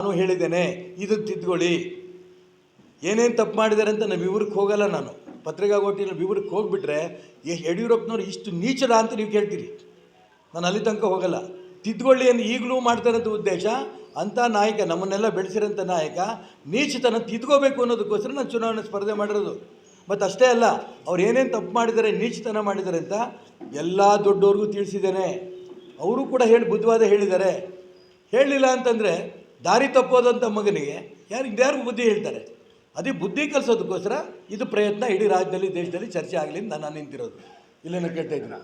ನಾನು ಹೇಳಿದ್ದೇನೆ, ಇದು ತಿದ್ಕೊಳ್ಳಿ ಏನೇನು ತಪ್ಪು ಮಾಡಿದ್ದಾರೆ ಅಂತ ನಾವು ವಿವರಕ್ಕೆ ಹೋಗಲ್ಲ ನಾನು. ಪತ್ರಿಕಾಗೋಷ್ಠಿಯಲ್ಲಿ ವಿವರಕ್ಕೆ ಹೋಗ್ಬಿಟ್ರೆ ಯಡಿಯೂರಪ್ಪನವ್ರು ಇಷ್ಟು ನೀಚರ ಅಂತ ನೀವು ಕೇಳ್ತೀರಿ. ನಾನು ಅಲ್ಲಿ ತನಕ ಹೋಗಲ್ಲ. ಅಂತ ಈಗಲೂ ಮಾಡ್ತಾರಂಥ ಉದ್ದೇಶ, ಅಂಥ ನಾಯಕ ನಮ್ಮನ್ನೆಲ್ಲ ಬೆಳೆಸಿರೋಂಥ ನಾಯಕ ನೀಚತನ ತಿದ್ಕೋಬೇಕು ಅನ್ನೋದಕ್ಕೋಸ್ಕರ ನಾನು ಚುನಾವಣೆ ಸ್ಪರ್ಧೆ ಮಾಡಿರೋದು. ಮತ್ತು ಅಷ್ಟೇ ಅಲ್ಲ, ಅವ್ರು ಏನೇನು ತಪ್ಪು ಮಾಡಿದ್ದಾರೆ, ನೀಚತನ ಮಾಡಿದ್ದಾರೆ ಅಂತ ಎಲ್ಲ ದೊಡ್ಡವ್ರಿಗೂ ತಿಳಿಸಿದ್ದೇನೆ. ಅವರು ಕೂಡ ಹೇಳಿ ಬುದ್ಧವಾದ ಹೇಳಿದ್ದಾರೆ. ಹೇಳಲಿಲ್ಲ ಅಂತಂದರೆ ದಾರಿ ತಪ್ಪೋದಂಥ ಮಗನಿಗೆ ಯಾರು ಇನ್ಯಾರಿಗೂ ಬುದ್ಧಿ ಹೇಳ್ತಾರೆ? ಅದೇ ಬುದ್ಧಿ ಕಲಿಸೋದಕ್ಕೋಸ್ಕರ ಇದು ಪ್ರಯತ್ನ ಇಡೀ ರಾಜ್ಯದಲ್ಲಿ, ದೇಶದಲ್ಲಿ ಚರ್ಚೆ ಆಗಲಿ ಅಂತ ನಾನು ನಿಂತಿರೋದು. ಇಲ್ಲೇನೋ ಕೇಳ್ತಾ ಇದ್ದೀನಿ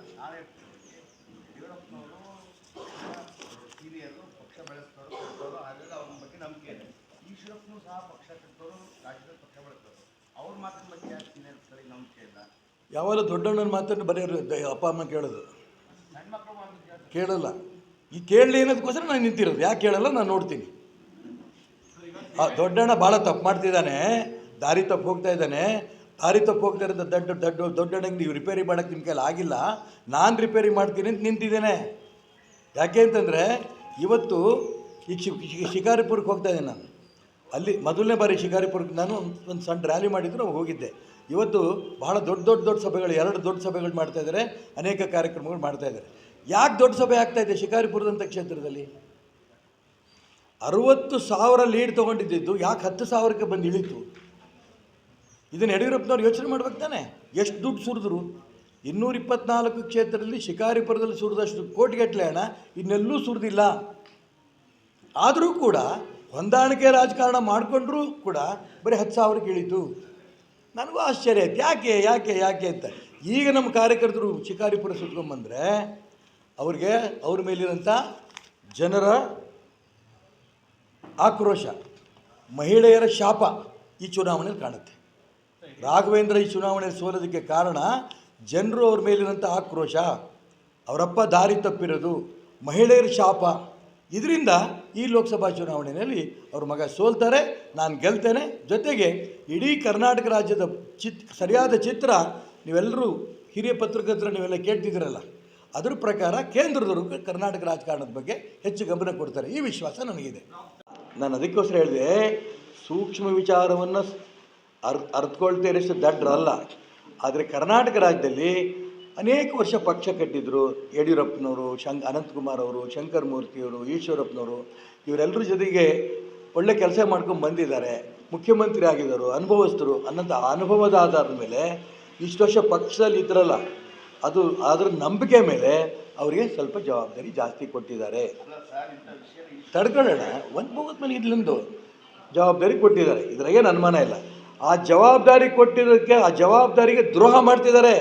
ಯಾವಾಗ ದೊಡ್ಡಣ್ಣನ ಮಾತನ್ನು ಬರೆಯೋರು ಅಪ್ಪ, ಅಮ್ಮ ಕೇಳೋದು. ಕೇಳಲ್ಲ. ಈ ಕೇಳಲಿ ಅನ್ನೋದಕ್ಕೋಸ್ಕರ ನಾನು ನಿಂತಿರೋದು. ಯಾಕೆ ಕೇಳಲ್ಲ? ನಾನು ನೋಡ್ತೀನಿ. ದೊಡ್ಡಣ್ಣ ಭಾಳ ತಪ್ಪು ಮಾಡ್ತಿದ್ದಾನೆ, ದಾರಿ ತಪ್ಪು ಹೋಗ್ತಾ ಇದ್ದಾನೆ, ದಾರಿ ತಪ್ಪು ಹೋಗ್ತಾ ಇರೋದು ದೊಡ್ಡ ದೊಡ್ಡ ದೊಡ್ಡಣ್ಣಗೆ ನೀವು ರಿಪೇರಿ ಮಾಡೋಕ್ಕೆ ನಿಮ್ಮ ಕೈಲಿ ಆಗಿಲ್ಲ, ನಾನು ರಿಪೇರಿ ಮಾಡ್ತೀನಿ ಅಂತ ನಿಂತಿದ್ದೇನೆ. ಯಾಕೆ ಅಂತಂದರೆ ಇವತ್ತು ಈಗ ಶಿಕಾರಿಪುರಕ್ಕೆ ಹೋಗ್ತಾ ಇದ್ದೀನಿ ನಾನು. ಅಲ್ಲಿ ಮೊದಲನೇ ಬಾರಿ ಶಿಕಾರಿಪುರಕ್ಕೆ ನಾನು ಒಂದು ಸಣ್ಣ ರ್ಯಾಲಿ ಮಾಡಿದ್ರು ಹೋಗಿದ್ದೆ. ಇವತ್ತು ಬಹಳ ದೊಡ್ಡ ದೊಡ್ಡ ದೊಡ್ಡ ಸಭೆಗಳು, ಎರಡು ದೊಡ್ಡ ಸಭೆಗಳು ಮಾಡ್ತಾ ಇದ್ದಾರೆ, ಅನೇಕ ಕಾರ್ಯಕ್ರಮಗಳು ಮಾಡ್ತಾ ಇದ್ದಾರೆ. ಯಾಕೆ ದೊಡ್ಡ ಸಭೆ ಆಗ್ತಾ ಇದೆ ಶಿಕಾರಿಪುರದಂಥ ಕ್ಷೇತ್ರದಲ್ಲಿ? ಅರುವತ್ತು ಸಾವಿರ ಲೀಡ್ ತೊಗೊಂಡಿದ್ದು ಯಾಕೆ ಹತ್ತು ಸಾವಿರಕ್ಕೆ ಬಂದು ಇಳಿತು? ಇದನ್ನು ಯಡಿಯೂರಪ್ಪನವ್ರು ಯೋಚನೆ ಮಾಡ್ಬೇಕು ತಾನೆ. ಎಷ್ಟು ದುಡ್ಡು ಸುರಿದ್ರು? ಇನ್ನೂರ ಇಪ್ಪತ್ನಾಲ್ಕು ಕ್ಷೇತ್ರದಲ್ಲಿ ಶಿಕಾರಿಪುರದಲ್ಲಿ ಸುರಿದಷ್ಟು ಕೋಟಿಗಟ್ಟಲೆ ಹಣ ಇನ್ನೆಲ್ಲೂ ಸುರಿದಿಲ್ಲ. ಆದರೂ ಕೂಡ ಹೊಂದಾಣಿಕೆ ರಾಜಕಾರಣ ಮಾಡಿಕೊಂಡ್ರೂ ಕೂಡ ಬರೀ ಹತ್ತು ಸಾವಿರಕ್ಕೆ ಇಳಿತು. ನನಗೂ ಆಶ್ಚರ್ಯ ಆಯ್ತು. ಯಾಕೆ ಯಾಕೆ ಯಾಕೆ ಅಂತ. ಈಗ ನಮ್ಮ ಕಾರ್ಯಕರ್ತರು ಶಿಕಾರಿಪುರ ಸುತ್ಕೊಂಡ್ಬಂದರೆ ಅವ್ರಿಗೆ ಅವ್ರ ಮೇಲಿರೋಂಥ ಜನರ ಆಕ್ರೋಶ. ಮಹಿಳೆಯರ ಶಾಪ ಈ ಚುನಾವಣೆಯಲ್ಲಿ ಕಾಣುತ್ತೆ. ರಾಘವೇಂದ್ರ ಈ ಚುನಾವಣೆಯಲ್ಲಿ ಸೋಲೋದಕ್ಕೆ ಕಾರಣ ಜನರು ಅವ್ರ ಮೇಲಿರೋಂಥ ಆಕ್ರೋಶ, ಅವರಪ್ಪ ದಾರಿ ತಪ್ಪಿರೋದು ಮಹಿಳೆಯರ ಶಾಪ. ಇದರಿಂದ ಈ ಲೋಕಸಭಾ ಚುನಾವಣೆಯಲ್ಲಿ ಅವ್ರ ಮಗ ಸೋಲ್ತಾರೆ, ನಾನು ಗೆಲ್ತೇನೆ. ಜೊತೆಗೆ ಇಡೀ ಕರ್ನಾಟಕ ರಾಜ್ಯದ ಚಿತ್, ಸರಿಯಾದ ಚಿತ್ರ ನೀವೆಲ್ಲರೂ ಹಿರಿಯ ಪತ್ರಕರ್ತರು ನೀವೆಲ್ಲ ಕೇಳ್ತಿದ್ದೀರಲ್ಲ. ಅದ್ರ ಪ್ರಕಾರ ಕೇಂದ್ರದವರು ಕರ್ನಾಟಕ ರಾಜಕಾರಣದ ಬಗ್ಗೆ ಹೆಚ್ಚು ಗಮನ ಕೊಡ್ತಾರೆ. ಈ ವಿಶ್ವಾಸ ನನಗಿದೆ. ನಾನು ಅದಕ್ಕೋಸ್ಕರ ಹೇಳಿದೆ, ಸೂಕ್ಷ್ಮ ವಿಚಾರವನ್ನು ಅರ್ ಅರ್ತ್ಕೊಳ್ತಾ ಇರೋಷ್ಟು ದಡ್ಡರಲ್ಲ ಆದರೆ ಕರ್ನಾಟಕ ರಾಜ್ಯದಲ್ಲಿ ಅನೇಕ ವರ್ಷ ಪಕ್ಷ ಕಟ್ಟಿದ್ರು. ಯಡಿಯೂರಪ್ಪನವರು, ಶಂಕ್, ಅನಂತಕುಮಾರ್ ಅವರು, ಶಂಕರ್ ಮೂರ್ತಿಯವರು ಈಶ್ವರಪ್ಪನವರು, ಇವರೆಲ್ಲರ ಜೊತೆಗೆ ಒಳ್ಳೆ ಕೆಲಸ ಮಾಡ್ಕೊಂಡು ಬಂದಿದ್ದಾರೆ. ಮುಖ್ಯಮಂತ್ರಿ ಆಗಿದ್ದರು, ಅನುಭವಸ್ಥರು ಅನ್ನೋಂಥ ಅನುಭವದ ಆಧಾರದ ಮೇಲೆ ಇಷ್ಟು ವರ್ಷ ಪಕ್ಷದಲ್ಲಿ ಇದ್ರಲ್ಲ. ಅದು ಅದರ ನಂಬಿಕೆ ಮೇಲೆ ಅವರಿಗೆ ಸ್ವಲ್ಪ ಜವಾಬ್ದಾರಿ ಜಾಸ್ತಿ ಕೊಟ್ಟಿದ್ದಾರೆ. ತಡ್ಕೊಳ್ಳೋಣ, ಒಂದು ಮುಗಿದ ಮೇಲೆ ಇಲ್ಲಿಂದು ಜವಾಬ್ದಾರಿ ಕೊಟ್ಟಿದ್ದಾರೆ. ಇದ್ರಾಗೇನು ಅನುಮಾನ ಇಲ್ಲ. ಆ ಜವಾಬ್ದಾರಿ ಕೊಟ್ಟಿರೋದಕ್ಕೆ ಆ ಜವಾಬ್ದಾರಿಗೆ ದ್ರೋಹ ಮಾಡ್ತಿದ್ದಾರೆ.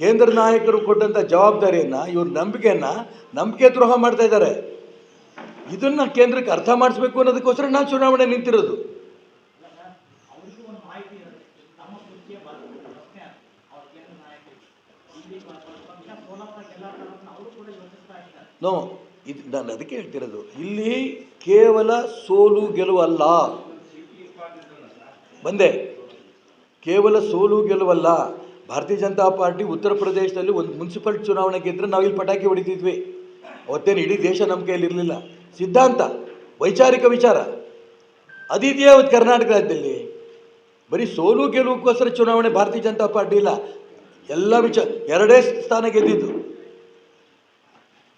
ಕೇಂದ್ರ ನಾಯಕರು ಕೊಟ್ಟಂಥ ಜವಾಬ್ದಾರಿಯನ್ನು, ಇವ್ರ ನಂಬಿಕೆಯನ್ನು ನಂಬಿಕೆ ದ್ರೋಹ ಮಾಡ್ತಾ ಇದ್ದಾರೆ. ಇದನ್ನು ಕೇಂದ್ರಕ್ಕೆ ಅರ್ಥ ಮಾಡಿಸ್ಬೇಕು ಅನ್ನೋದಕ್ಕೋಸ್ಕರ ನಾನು ಚುನಾವಣೆ ನಿಂತಿರೋದು. ನೋ, ಇದು ನಾನು ಅದಕ್ಕೆ ಹೇಳ್ತಿರೋದು. ಇಲ್ಲಿ ಕೇವಲ ಸೋಲು ಗೆಲುವಲ್ಲ. ಬಂದೆ. ಕೇವಲ ಸೋಲು ಗೆಲುವಲ್ಲ. ಭಾರತೀಯ ಜನತಾ ಪಾರ್ಟಿ ಉತ್ತರ ಪ್ರದೇಶದಲ್ಲಿ ಒಂದು ಮುನ್ಸಿಪಲ್ ಚುನಾವಣೆ ಗೆದ್ದರೆ ನಾವು ಇಲ್ಲಿ ಪಟಾಕಿ ಹೊಡಿತಿದ್ವಿ. ಅವತ್ತೇನು ಇಡೀ ದೇಶ ನಮ್ಮ ಕೈಯಲ್ಲಿರಲಿಲ್ಲ. ಸಿದ್ಧಾಂತ, ವೈಚಾರಿಕ ವಿಚಾರ. ಅದಿದೆಯಾ ಅವತ್ತು ಕರ್ನಾಟಕ ರಾಜ್ಯದಲ್ಲಿ ಬರೀ ಸೋಲು ಗೆಲುವುಕ್ಕೋಸ್ಕರ ಚುನಾವಣೆ ಭಾರತೀಯ ಜನತಾ ಪಾರ್ಟಿ ಇಲ್ಲ. ಎಲ್ಲ ವಿಚಾರ ಎರಡೇ ಸ್ಥಾನ ಗೆದ್ದಿದ್ದು.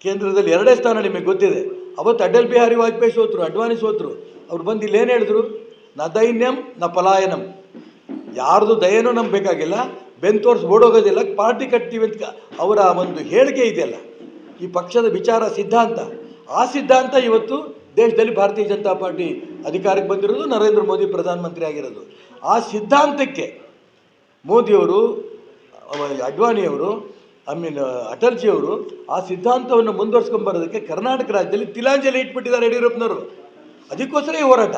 ಕೇಂದ್ರದಲ್ಲಿ ಎರಡೇ ಸ್ಥಾನ ನಿಮಗೆ ಗೊತ್ತಿದೆ. ಅವತ್ತು ಅಟಲ್ ಬಿಹಾರಿ ವಾಜಪೇಯಿ ಸೋತರು ಅಡ್ವಾನಿ ಸೋತರು. ಅವ್ರು ಬಂದು ಇಲ್ಲೇನು ಹೇಳಿದ್ರು? ನ ದೈನ್ಯಂ, ನ ಪಲಾಯನಂ. ಯಾರ್ದು ದಯನೂ ನಮ್ಗೆ ಬೇಕಾಗಿಲ್ಲ ಬೆನ್ ತೋರ್ಸ್ ಓಡೋಗೋದಿಲ್ಲ. ಪಾರ್ಟಿ ಕಟ್ತೀವಿ ಅಂತ ಅವರ ಒಂದು ಹೇಳಿಕೆ ಇದೆಯಲ್ಲ. ಈ ಪಕ್ಷದ ವಿಚಾರ ಸಿದ್ಧಾಂತ. ಆ ಸಿದ್ಧಾಂತ ಇವತ್ತು ದೇಶದಲ್ಲಿ ಭಾರತೀಯ ಜನತಾ ಪಾರ್ಟಿ ಅಧಿಕಾರಕ್ಕೆ ಬಂದಿರೋದು ನರೇಂದ್ರ ಮೋದಿ ಪ್ರಧಾನಮಂತ್ರಿ ಆಗಿರೋದು. ಆ ಸಿದ್ಧಾಂತಕ್ಕೆ ಮೋದಿಯವರು ಅಡ್ವಾಣಿಯವರು ಐ ಮೀನ್ ಅಟಲ್ಜಿಯವರು ಆ ಸಿದ್ಧಾಂತವನ್ನು ಮುಂದುವರ್ಸ್ಕೊಂಡು ಬರೋದಕ್ಕೆ ಕರ್ನಾಟಕ ರಾಜ್ಯದಲ್ಲಿ ತಿಲಾಂಜಲಿ ಇಟ್ಬಿಟ್ಟಿದ್ದಾರೆ ಯಡಿಯೂರಪ್ಪನವರು. ಅದಕ್ಕೋಸ್ಕರ ಈ ಹೋರಾಟ.